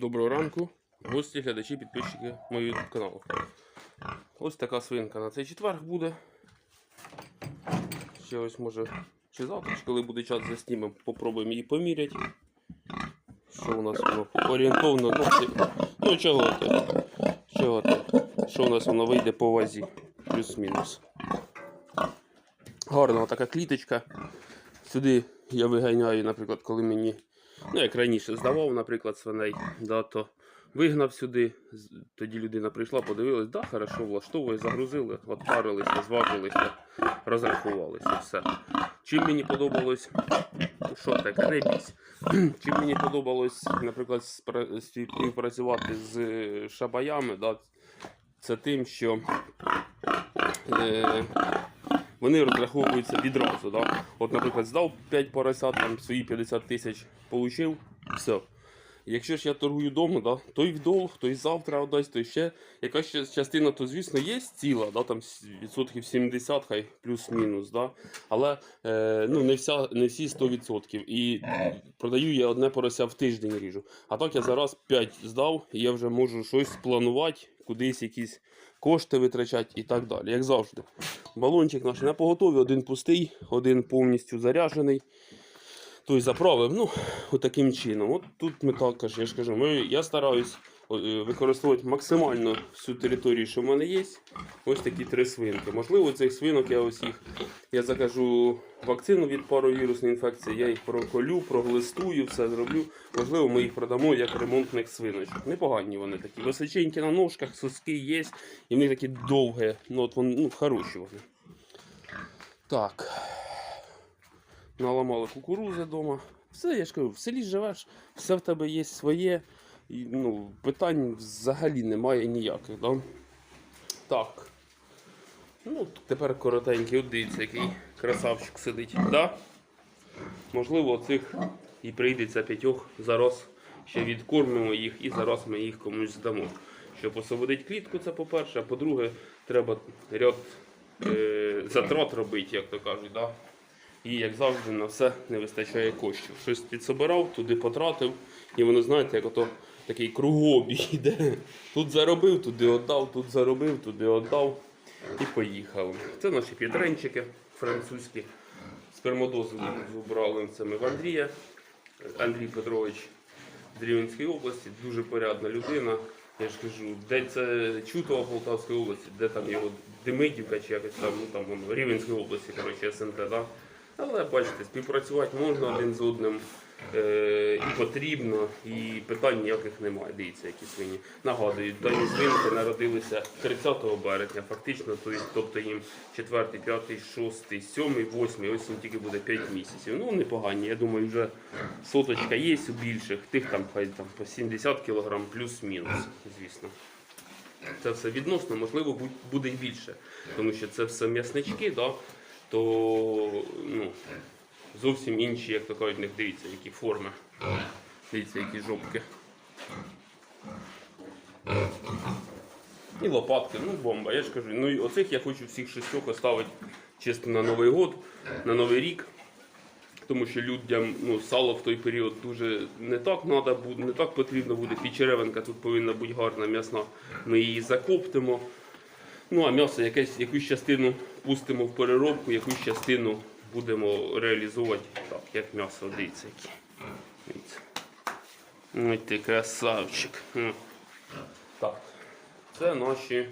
Доброго ранку, гості, глядачі, підписчики моєї каналу. Ось така свинка на цей четверг буде. Ще ось може чи завтра, чи коли буде час заснімемо, попробуємо її поміряти. Що у нас воно орієнтовно. Ну, ну чого ти? Чого ти? Що у нас воно вийде по вазі? Плюс-мінус. Гарна така кліточка. Сюди я виганяю, наприклад, коли мені, ну як раніше здавав, наприклад, свиней, да, то вигнав сюди. Тоді людина прийшла, подивилась, да, хорошо, влаштовує, загрузили, отпарилися, зважилися, розрахувалися. Все. Чим мені подобалось, що таке, не. Чим мені подобалось, наприклад, співпрацювати з е, шабаями, да, це тим, що. Е, вони розраховуються відразу. Да? От, наприклад, здав 5 поросят, там свої 50 тисяч получив, все. Якщо ж я торгую вдома, да, той в долг, той завтра отдасть, той ще. Якась частина, то звісно є ціла, да, там відсотків 70, хай плюс-мінус. Да? Але е, ну, не, вся, не всі 100%. І продаю я одне порося в тиждень ріжу. А так я зараз 5 здав, і я вже можу щось спланувати, кудись якісь кошти витрачати і так далі. Як завжди. Балончик наш на поготові, один пустий, один повністю заряджений. Той заправив, ну, отаким чином. От тут ми також, я ж кажу, ми, я стараюсь використовувати максимально всю територію, що в мене є. Ось такі три свинки. Можливо, цих свинок я ось їх я закажу вакцину від паровірусної інфекції, я їх проколю, проглистую, все зроблю. Можливо, ми їх продамо як ремонтних свиночок. Непогані вони такі. Височенькі на ножках, соски є, і вони такі довгі, ну, от вони, ну, хороші вони. Так. Наламали кукурузи вдома. Все, я ж кажу, в селі живеш, все в тебе є своє. І, ну, питань взагалі немає ніяких. Да? Так. Ну, тепер коротенький, от дивіться, який красавчик сидить. Да? Можливо, цих і прийдеться п'ятьох зараз ще відкормимо їх і зараз ми їх комусь здамо. Щоб освободити клітку, це по-перше, а по-друге, треба ряд е, затрат робити, як то кажуть. Да? І як завжди на все не вистачає коштів. Щось підсобирав, туди потратив, і воно, знаєте, як ото такий кругообіг йде. Тут заробив, туди віддав, тут заробив, туди віддав і поїхав. Це наші підренчики французькі. Спермодози зібрали це в Андрія. Андрій Петрович з Рівненської області, дуже порядна людина. Я ж кажу, де це Чутова Полтавської області, де там його Демидівка чи якось там, ну там воно, Рівненської області, коротше, СНТ, да? Але бачите, співпрацювати можна один з одним і потрібно, і питань ніяких немає. Дивіться, які свині. Нагадую, дані свинки народилися 30 березня, фактично, то- тобто їм 4, 5, 6, 7, 8, ось їм тільки буде 5 місяців. Ну, непогані. Я думаю, вже соточка є у більших, тих там хай там по 70 кг плюс-мінус, звісно. Це все відносно, можливо, буде й більше, тому що це все м'яснички, да, то ну, зовсім інші, як то кажуть, них дивіться, які форми. Дивіться, які жопки. І лопатки, ну бомба. Я ж кажу, ну і оцих я хочу всіх шістьох оставити чисто на Новий год, на Новий рік. Тому що людям ну, сало в той період дуже не так надо буде, не так потрібно буде. Підчеревинка тут повинна бути гарна, м'ясна. Ми її закоптимо. Ну а м'ясо якесь, якусь частину пустимо в переробку, якусь частину будемо реалізовувати так, як м'ясо. Дивіться. Ой ти красавчик. Так. Це наші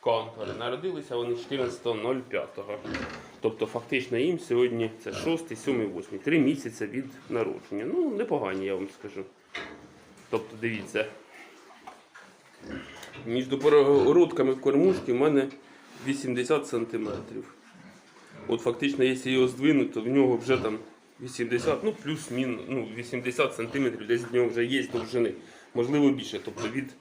контури. Народилися вони 14.05. Тобто фактично їм сьогодні це 6, 7, 8. Три місяці від народження. Ну, непогані, я вам скажу. Тобто, дивіться. Між перегородками кормушки в мене 80 см. От фактично, якщо його здвинути, то в нього вже там 80, ну плюс-мінус, ну 80 см, десь в нього вже є довжини. Можливо більше. Тобто від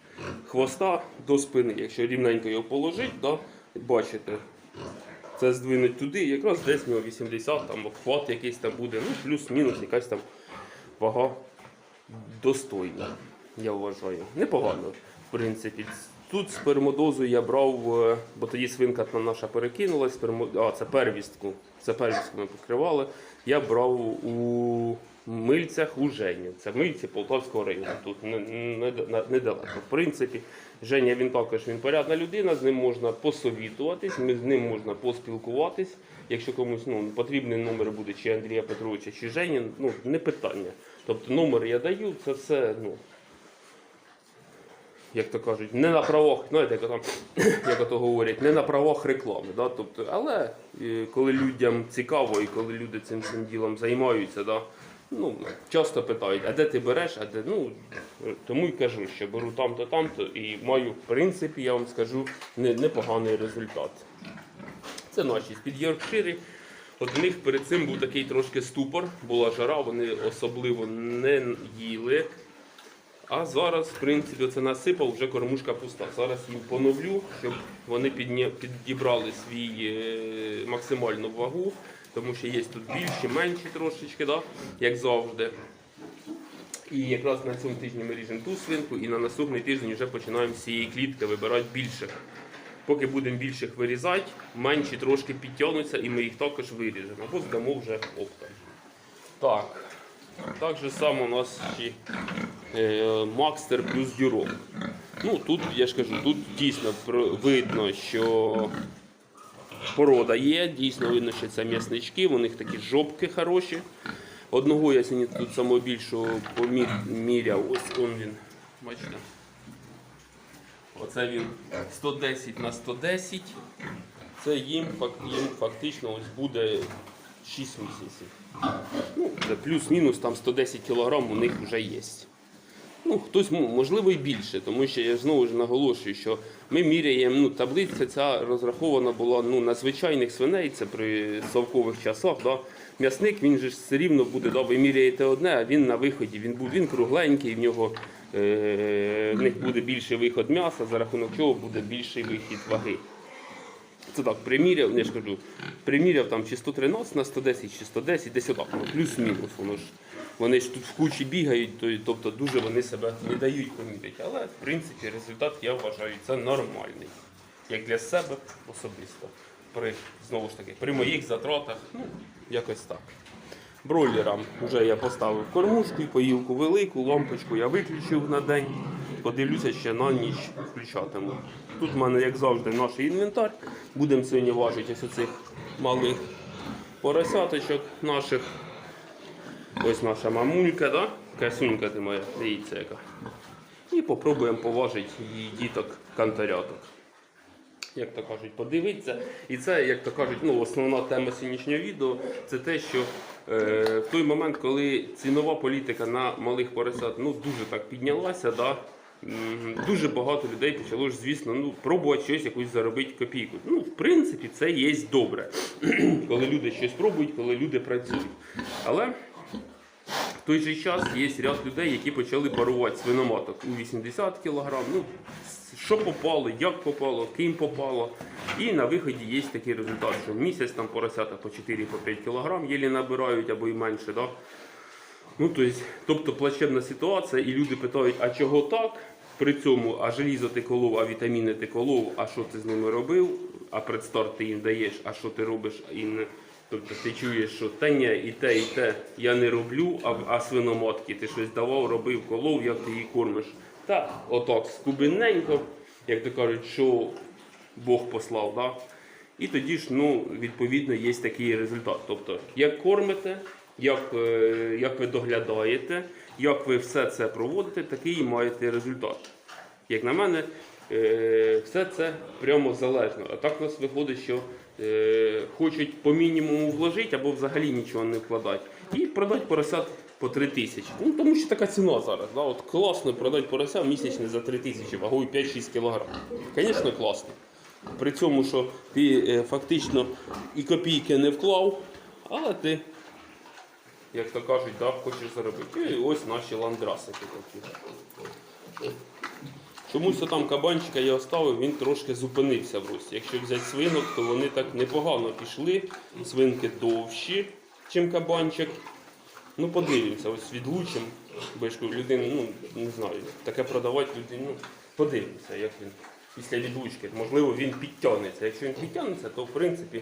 хвоста до спини, якщо рівненько його положити, да, бачите, це здвинуть туди, якраз десь в нього 80, там обхват якийсь там буде, ну плюс-мінус якась там вага достойна, я вважаю. Непогано, в принципі. Тут спермодозу я брав, е, бо тоді свинка наша перекинулась, а це первістку. Це первістку ми покривали. Я брав у Мильцях у Жені. Це Мильці Полтавського району. Тут не- не- не- недалеко. В принципі, Женя він також він порядна людина, з ним можна посовітуватись, з ним можна поспілкуватись. Якщо комусь ну, потрібний номер буде чи Андрія Петровича, чи Жені, ну не питання. Тобто номер я даю, це все, ну. Як то кажуть, не на правах, знаєте, як, там, як ото говорять, не на правах реклами. Да? Тобто, але коли людям цікаво і коли люди цим цим ділом займаються, да? ну, часто питають, а де ти береш, а де. Ну, тому й кажу, що беру там-то, там-то і маю, в принципі, я вам скажу, не- непоганий результат. Це наші з-під Йоркшири. От в них перед цим був такий трошки ступор, була жара, вони особливо не їли. А зараз, в принципі, це насипав, вже кормушка пуста. Зараз їм поновлю, щоб вони підібрали свій е, максимальну вагу, тому що є тут більші, менші трошечки, да? як завжди. І якраз на цьому тижні ми ріжемо ту свинку, і на наступний тиждень вже починаємо з цієї клітки вибирати більших. Поки будемо більших вирізати, менші трошки підтягнуться і ми їх також виріжемо, або здамо вже оптом. Так. Так же само у нас ще Макстер плюс дюрок. Ну тут я ж кажу, тут дійсно видно, що порода є, дійсно видно, що це м'яснички, у них такі жопки хороші. Одного я сьогодні тут самого поміряв, ось он він. Бачите? Оце він 110 на 110. Це їм, їм фактично ось буде 6 місяців. Ну, плюс-мінус там 110 кг у них вже є. Ну, хтось, можливо, і більше, тому що я знову ж наголошую, що ми міряємо, ну, таблиця ця розрахована була ну, на звичайних свиней, це при совкових часах. Да? М'ясник, він же все рівно буде, да, ви міряєте одне, а він на виході, він, він кругленький, в нього е, в них буде більший виход м'яса, за рахунок чого буде більший вихід ваги. Це так, приміряв, я ж приміряв там чи 113 на 110, чи 110, десь отак, ну, плюс-мінус. Воно ж, вони ж тут в кучі бігають, тобто дуже вони себе не дають помітити. Але в принципі результат я вважаю це нормальний. Як для себе особисто. При, знову ж таки, при моїх затратах, ну, якось так. Бройлерам вже я поставив кормушку і поїлку велику, лампочку я виключив на день. Подивлюся, ще на ніч включатиму. Тут в мене, як завжди, наш інвентар. Будемо сьогодні важити ось оцих малих поросяточок наших. Ось наша мамулька, да? Касунька ти моя, дивіться яка. І попробуємо поважити її діток кантаряток як то кажуть, подивитися. І це, як то кажуть, ну, основна тема сьогоднішнього відео це те, що е, в той момент, коли цінова політика на малих поросят ну, дуже так піднялася, да, дуже багато людей почало ж, звісно, ну, пробувати щось якусь заробити копійку. Ну, в принципі, це є добре, коли люди щось пробують, коли люди працюють. Але в той же час є ряд людей, які почали парувати свиноматок у 80 кг. Ну, що попало, як попало, ким попало. І на виході є такий результат, що місяць там поросята по 4-5 кг єлі набирають або і менше. Да? Ну, то есть, тобто плачевна ситуація, і люди питають, а чого так? При цьому, а желізо ти колов, а вітаміни ти колов, а що ти з ними робив, а предстарт ти їм даєш, а що ти робиш і не. Тобто ти чуєш, що та ні, і те, і те я не роблю, а, а свиноматки ти щось давав, робив, колов, як ти її кормиш. Та отак скубиненько, як то кажуть, що Бог послав. Да? І тоді ж, ну, відповідно, є такий результат. Тобто, як кормите, як, е, як ви доглядаєте, як ви все це проводите, такий маєте результат. Як на мене, все це прямо залежно. А так у нас виходить, що е, хочуть по мінімуму вложити або взагалі нічого не вкладати. І продати поросят по 3 тисячі. Ну, тому що така ціна зараз. Да? От класно продати порося місячне за 3 тисячі, вагою 5-6 кг. Звісно, класно. При цьому, що ти е, фактично і копійки не вклав, але ти, як то кажуть, да, хочеш заробити. І ось наші ландрасики такі. Чомусь там кабанчика я оставив, він трошки зупинився в рості. Якщо взяти свинок, то вони так непогано пішли. Свинки довші, ніж кабанчик. Ну, подивимося, ось відлучимо. Бешку людину, ну не знаю, таке продавати людину. Ну, подивимося, як він після відлучки. Можливо, він підтягнеться. Якщо він підтягнеться, то в принципі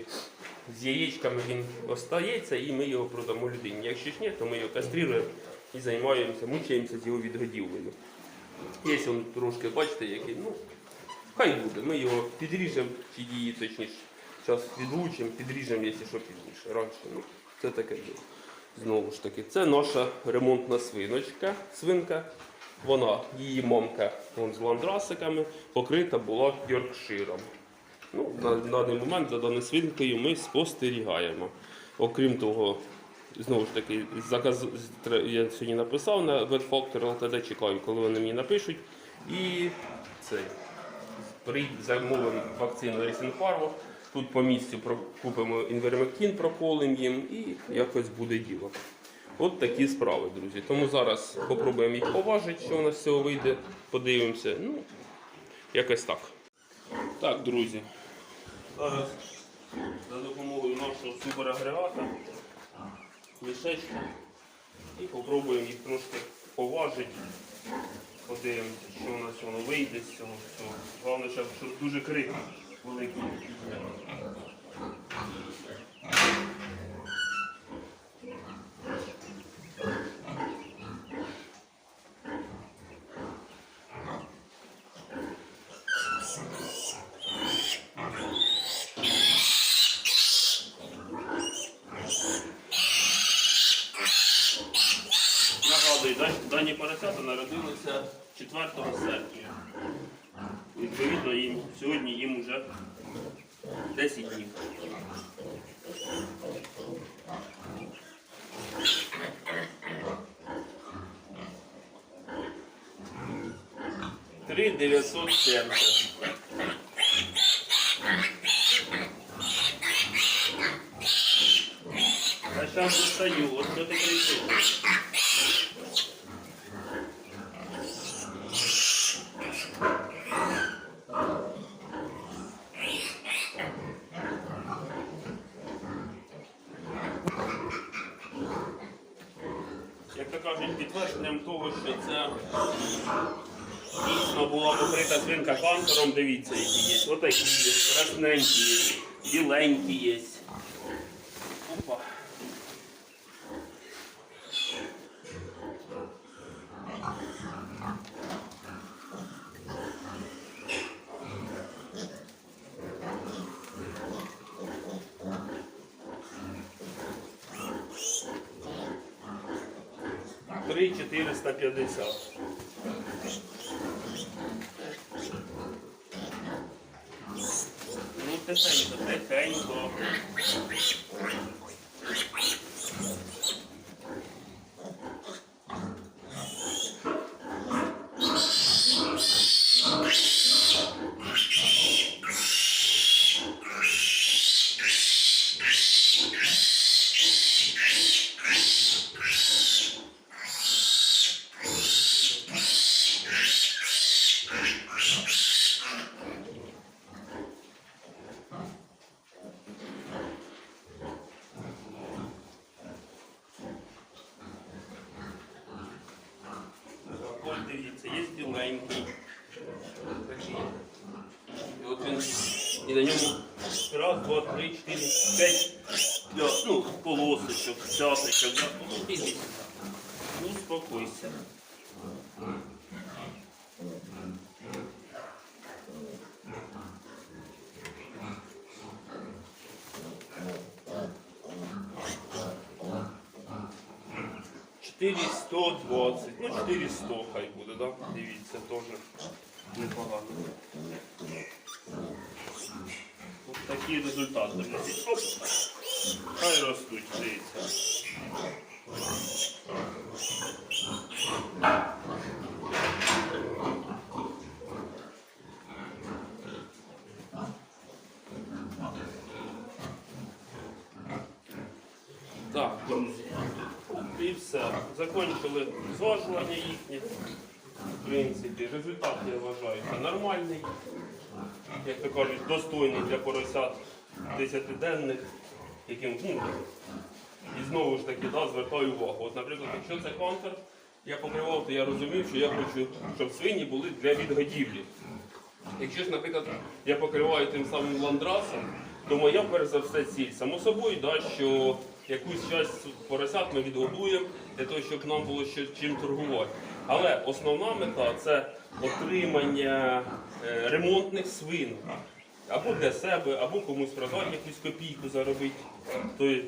з яєчками він остається і ми його продамо людині. Якщо ж ні, то ми його кастріруємо і займаємося, мучаємося з його відгодівлею. Є він трошки, бачите, який, ну, хай буде. Ми його підріжемо, чи її точніше. Зараз відлучимо, підріжемо, якщо що пізніше. Раніше, ну, це таке діло. Знову ж таки, це наша ремонтна свиночка, свинка. Вона, її мамка вон, з ландрасиками, покрита була йоркширом. Ну, на, даний момент за даною свинкою ми спостерігаємо. Окрім того, знову ж таки, заказ я сьогодні написав на Ветфактор ЛТД, чекаю, коли вони мені напишуть. І це замовимо вакцину Ресінфарву. Тут по місцю купимо інвермектин, проколимо їм і якось буде діло. От такі справи, друзі. Тому зараз попробуємо їх поважити, що у нас цього вийде, подивимося. Ну, якось так. Так, друзі. Зараз за допомогою нашого суперагрегата мішечка і попробуємо їх трошки поважити. Подивимося, що у нас воно вийде з цього всього. Головне, щоб дуже крик великий. Нагадую, дан- дані поросята народилися 4 серпня. Відповідно, їм, сьогодні їм вже 10 днів. Три дев'ятсот сімдесят. А зараз достаю, от що ти кричиш? Як то кажуть, підтвердженням того, що це дійсно була покрита свинка канкером, дивіться, які є. Отакі є, красненькі є, біленькі є. 3 450. Ну, тихенько, тихенько. І на ньому раз, два, три, чотири, п'ять, п'ять, ну, полосочок, п'яточок. да. Ну. Ну, успокойся. Чотири сто двадцять, ну 400 хай буде, да? Дивіться, теж непогано. Такий результат, друзі. Оп. Хай ростуть, дивіться. Так. І все. Закончили зважування їхнє. Принципі, результат, я вважаю, нормальний. Як то кажуть, достойний для поросят 10-денних, яким, ну, і знову ж таки, да, звертаю увагу. От, наприклад, якщо це контр, я покривав, то я розумів, що я хочу, щоб свині були для відгодівлі. Якщо ж, наприклад, я покриваю тим самим ландрасом, то моя перш за все ціль. Само собою, да, що якусь часть поросят ми відгодуємо для того, щоб нам було що, чим торгувати. Але основна мета це отримання е, ремонтних свин. Або для себе, або комусь продати якусь копійку заробити.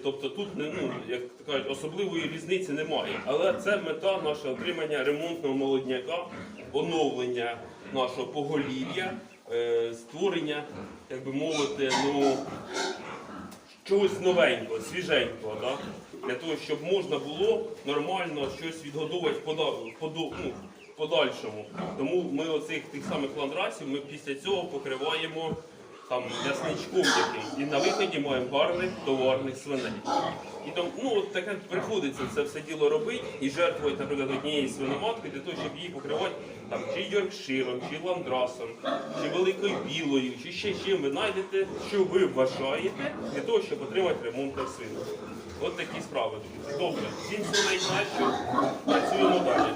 Тобто тут ну, як кажуть, особливої різниці немає. Але це мета наше отримання ремонтного молодняка, оновлення нашого поголів'я, е, створення, як би мовити, ну, чогось новенького, свіженького, да? Для того, щоб можна було нормально щось відгодовувати в ну, подальшому. Тому ми оцих тих самих ландрасів ми після цього покриваємо там м'ясничком яким. І на виході маємо гарних товарних свиней. І там, ну, таке приходиться це все діло робити і жертвувати, наприклад, однією свиноматкою для того, щоб її покривати там, чи йоркширом, чи ландрасом, чи великою білою, чи ще чим ви знайдете, що ви вважаєте для того, щоб отримати ремонт на свину. От такі справи. Добре, всім свиней краще, працюємо далі.